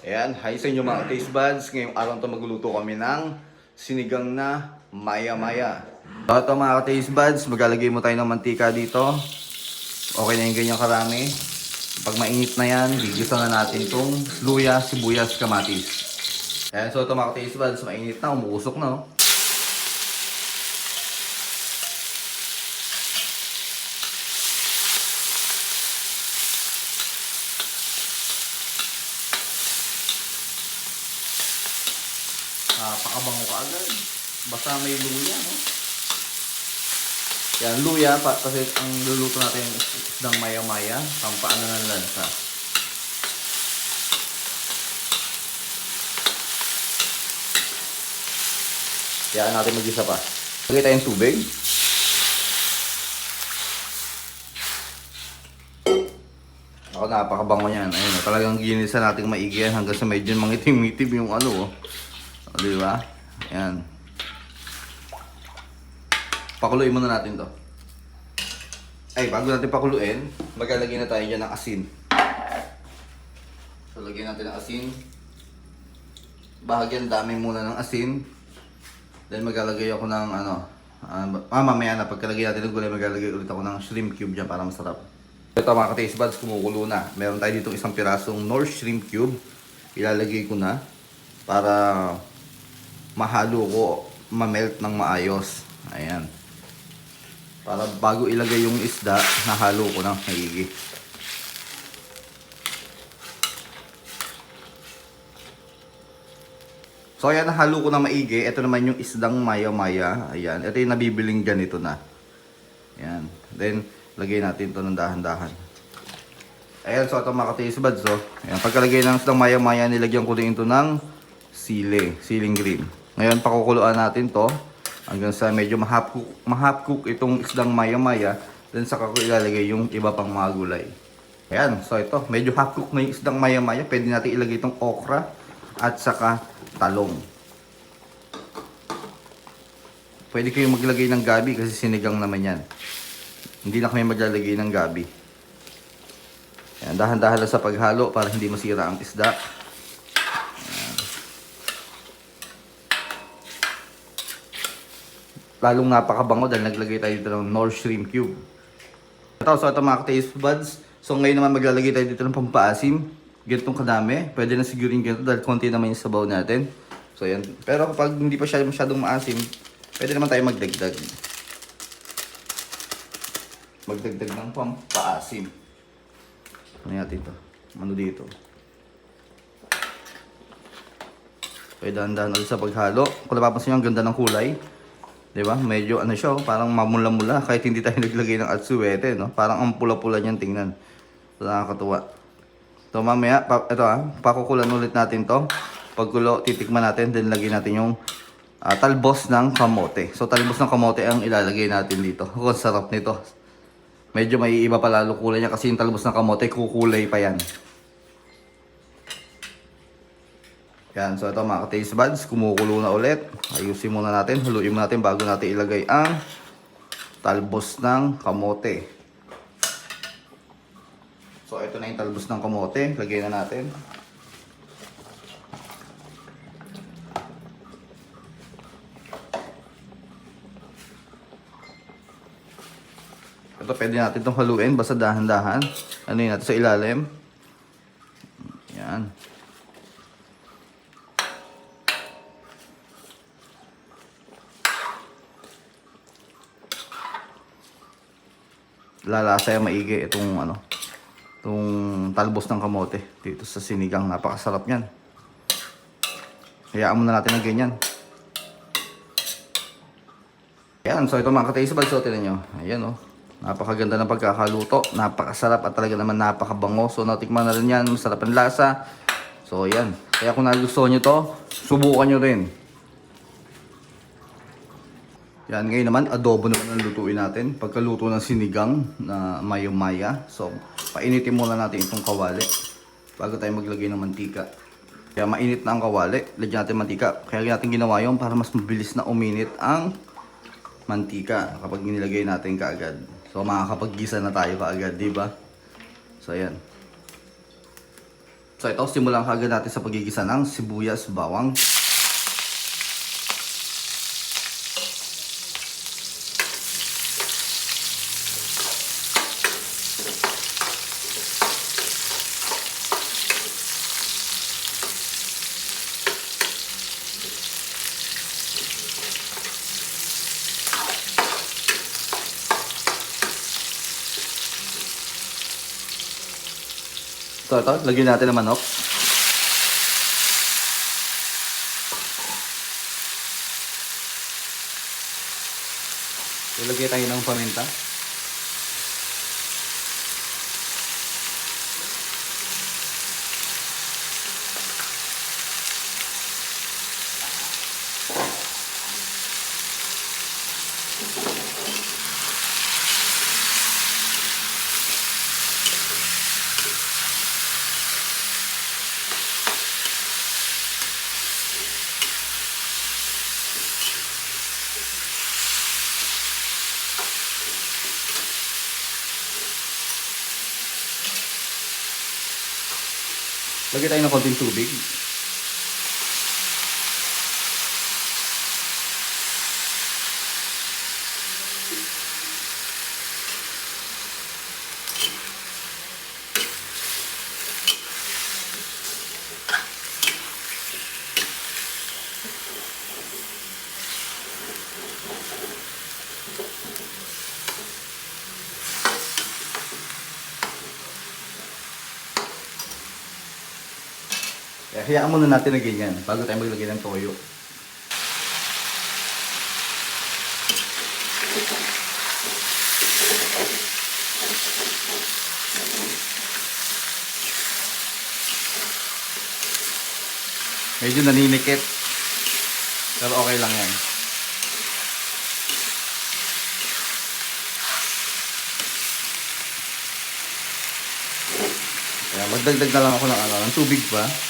Ayan, hi sa inyo mga taste buds. Ngayong araw to magluluto kami ng sinigang na maya-maya. So ito mga taste buds, maglalagay mo tayo ng mantika dito. Okay na yung ganyan karami. Pag mainit na yan, gigisa na natin itong luya, sibuyas, kamatis. Ayan, so ito mga taste buds, mainit na, umuusok na. Oh. Ah, pakabango ka agad. Basta may luya, no? Yan, luya, pa, kasi ang luluto natin isdang maya-maya, pampaano ng lansa. Kaya natin mag-isa pa. Lagay tayong tubig. Ako napakabango niyan. Ayun, talagang ginisa nating maigi hanggang sa medyo mangitim-itim yung ano, oh. O, di ba? Ayan. Pakuluin muna natin to. Ay, bago natin pakuluin, maglalagay na tayo dyan ng asin. So, lagyan natin ng asin. Bahagyan dami muna ng asin. Then maglalagay ako ng ano, ah, ah, mamaya na pagkalagay natin ng gulay, maglalagay ulit ako ng shrimp cube dyan para masarap. Ito mga ka-taste buds, kumukulo na. Meron tayo dito isang pirasong North Shrimp Cube. Ilalagay ko na para mahalo ko, mamelt ng maayos. Ayan. Para bago ilagay yung isda, nahalo ko ng maigi. So ayan, nahalo ko na maigi. Ito naman yung isdang maya-maya. Ayan. Ito yung nabibiling ganito na. Ayan. Then, lagay natin to ng dahan-dahan. Ayan, so ito mga ka-taste buds, oh. Ayan, pagkalagay ng isdang maya-maya, nilagyan ko din ito ng sili, siling green. Ngayon, pakukuluan natin to hanggang sa medyo mahap cook, mahap cook itong isdang maya-maya. Then saka ko ilalagay yung iba pang mga gulay. Ayan, so ito, medyo half cook na yung isdang maya-maya. Pwede natin ilagay itong okra at saka talong. Pwede kayong maglagay ng gabi kasi sinigang naman yan. Hindi na kami maglalagay ng gabi. Ayan, dahan-dahan lang sa paghalo para hindi masira ang isda. Lalong napakabango dahil naglagay tayo dito ng North Shrimp Cube. Ito, so ito mga taste buds. So ngayon naman maglalagay tayo dito ng pampaasim. Ganitong kadami. Pwede na siguro yung ganito dahil konti naman yung sabaw natin. So yan. Pero kapag hindi pa siya masyadong maasim, pwede naman tayo magdagdag. Magdagdag ng pampaasim. Ano natin to? Ano dito? Pwede dahan-dahan sa paghalo. Kung napapansin nyo, ang ganda ng kulay. Di ba? Medyo ano siya, oh, parang mamula-mula. Kahit hindi tayo naglagay ng atsuete, no? Parang ang pula-pula niyan tingnan. So, nakakatuwa. So, mamaya, pa, ito ah, pakukulan ulit natin to. Pagkulo, titikman natin, then lagyan natin yung ah, talbos ng kamote. So, talbos ng kamote ang ilalagay natin dito. Ang sarap nito. Medyo may iba pa lalo kulay niya kasi yung talbos ng kamote, kukulay pa yan. Yan, so ito mga taste buds, kumukulo na ulit. Ayusin muna natin, haluin muna natin bago natin ilagay ang talbos ng kamote. So ito na yung talbos ng kamote, lagay na natin. Ito pwede natin itong haluin, basta dahan-dahan. Ano yun natin sa ilalim. Yan. Lalasa yung maigi itong ano itong talbos ng kamote dito sa sinigang. Napakasarap niyan. Hayaan muna natin ng ganyan. Yan so ito mga ka-taste buds so tinan nyo. Ayan oh. Napakaganda ng pagkakaluto. Napakasarap at talaga naman napakabango. So natikman na rin yan. Masarap ang lasa. So yan kaya kung nagustuhan nyo to subukan nyo rin yan, ngayon naman, adobo naman ang lutuin natin. Pagkaluto ng sinigang na mayo-maya. So, painitin muna natin itong kawali bago tayo maglagay ng mantika. Kaya mainit na ang kawali, lagyan natin mantika. Kaya natin ginawa yun para mas mabilis na uminit ang mantika kapag nilagay natin kaagad. So, makakapag-gisa na tayo kaagad, di ba? So, ayan. So ito, simulan kagad natin sa pagigisa ng sibuyas, bawang. So ito, lagyan natin ng manok. Ilagay tayo ng paminta. Lagyan tayo ng konting tubig. Hayaan muna natin na ganyan bago tayo maglagay ng toyo. Medyo naninikit. Pero okay lang yan. Kaya magdagdag na lang ako ng ano, ng tubig pa.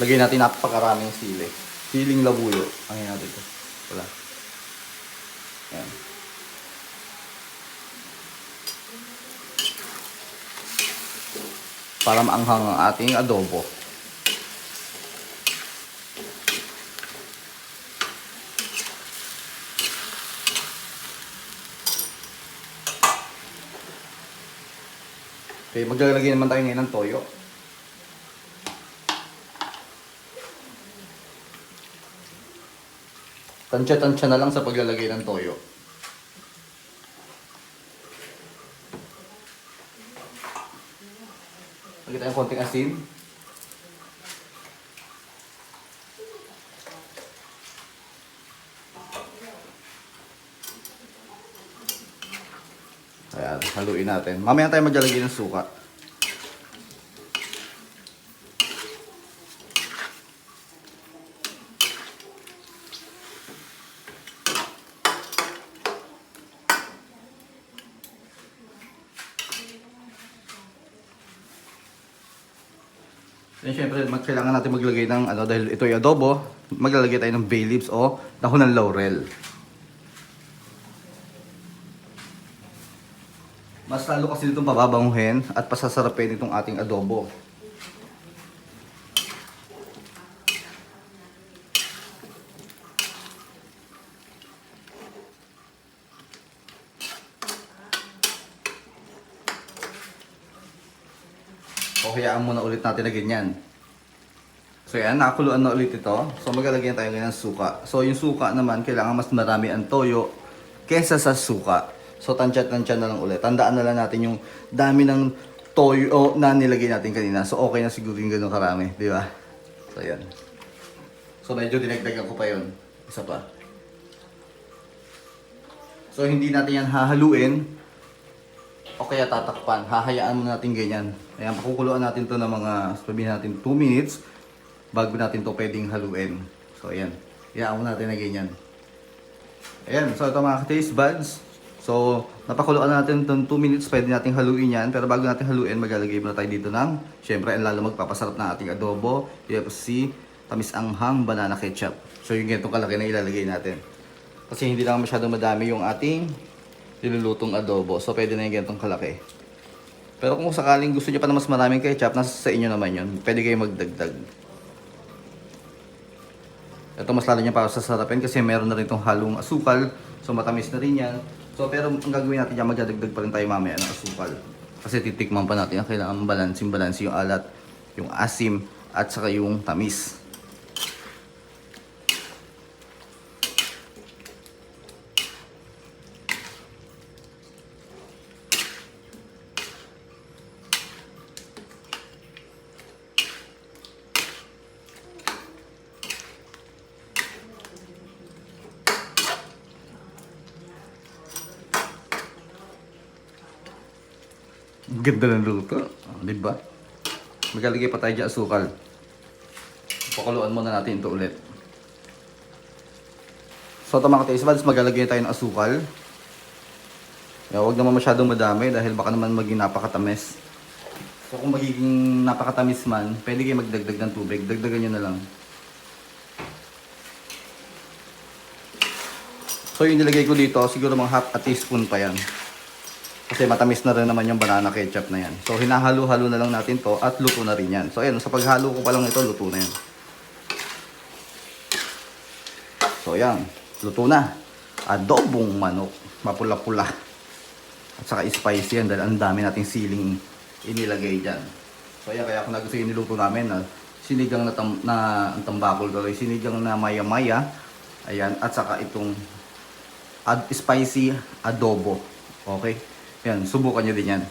Lagyan natin napakaraming sili. Siling labuyo. Ang natin ito. Wala. Yan. Para maanghang ang ating adobo. Okay, maglalagay naman tayo ngayon ng toyo. Tansya-tansya na lang sa paglalagay ng toyo. Lagyan tayo ng konting asin. Ayan, haluin natin. Mamaya tayo maglalagay ng suka. Then syempre, kailangan natin maglagay ng ano dahil ito ay adobo, maglalagay tayo ng bay leaves o dahon ng laurel. Mas lalo kasi itong pababanguhin at pasasarapin itong ating adobo. O hayaan muna ulit natin na ganyan. So yan, nakakuluan na ulit ito. So maglalagyan tayo ngayon ng suka. So yung suka naman, kailangan mas marami ang toyo kesa sa suka. So tansya-tansya na lang ulit. Tandaan na lang natin yung dami ng toyo na nilagay natin kanina. So okay na siguro yung ganun karami, di ba? So yan. So medyo dinagdagan ko pa yon Isa pa. So hindi natin yan hahaluin o kaya tatakpan. Hahayaan muna natin ganyan. Ayan, pakukuluan natin to ng mga, sabihin natin 2 minutes bago natin to pwedeng haluin. So ayan, hayaan muna natin na ganyan. Ayan, so ito mga taste buds. So napakuluan natin itong 2 minutes, pwede nating haluin yan. Pero bago natin haluin, maglalagay muna tayo dito ng, syempre, ang lalo magpapasarap ng ating adobo, TFC, tamis anghang, banana ketchup. So, yung ganitong kalaki na ilalagay natin. Kasi hindi lang masyadong madami yung ating nilulutong adobo. So, pwede na yung ganitong kalaki. Pero kung sakaling gusto niyo pa na mas maraming ketchup, nasa sa inyo naman yun. Pwede kayo magdagdag. Ito mas lalo niya para sa sarapin kasi meron na rin itong halong asukal. So matamis na rin yan. So pero ang gagawin natin yan, magdadagdag pa rin tayo mamaya ng asukal. Kasi titikman pa natin. Kailangan balansin balansin yung alat, yung asim, at saka yung tamis. Ganda ng luto. Oh, di ba? Maglalagay pa tayo dyan asukal. Pakuluan muna natin ito ulit. So ito mga taste buds, maglalagay tayo ng asukal. Yeah, huwag naman masyadong madami dahil baka naman maging napakatamis. So kung magiging napakatamis man, pwede kayo magdagdag ng tubig. Dagdagan nyo na lang. So yung nilagay ko dito, siguro mga half a teaspoon pa yan. Kasi matamis na rin naman yung banana ketchup na yan. So hinahalo-halo na lang natin to at luto na rin yan. So ayan, sa paghalo ko pa lang ito, luto na yan. So ayan, luto na. Adobong manok, mapula-pula. At saka spicy yan dahil ang dami nating siling inilagay dyan. So ayan, kaya kung nagusto yung niluto namin na sinigang na, tam, na ang tambakol tuloy, sinigang na maya-maya. Ayan, at saka itong ad, spicy adobo. Okay? Yan, subukan nyo din yan.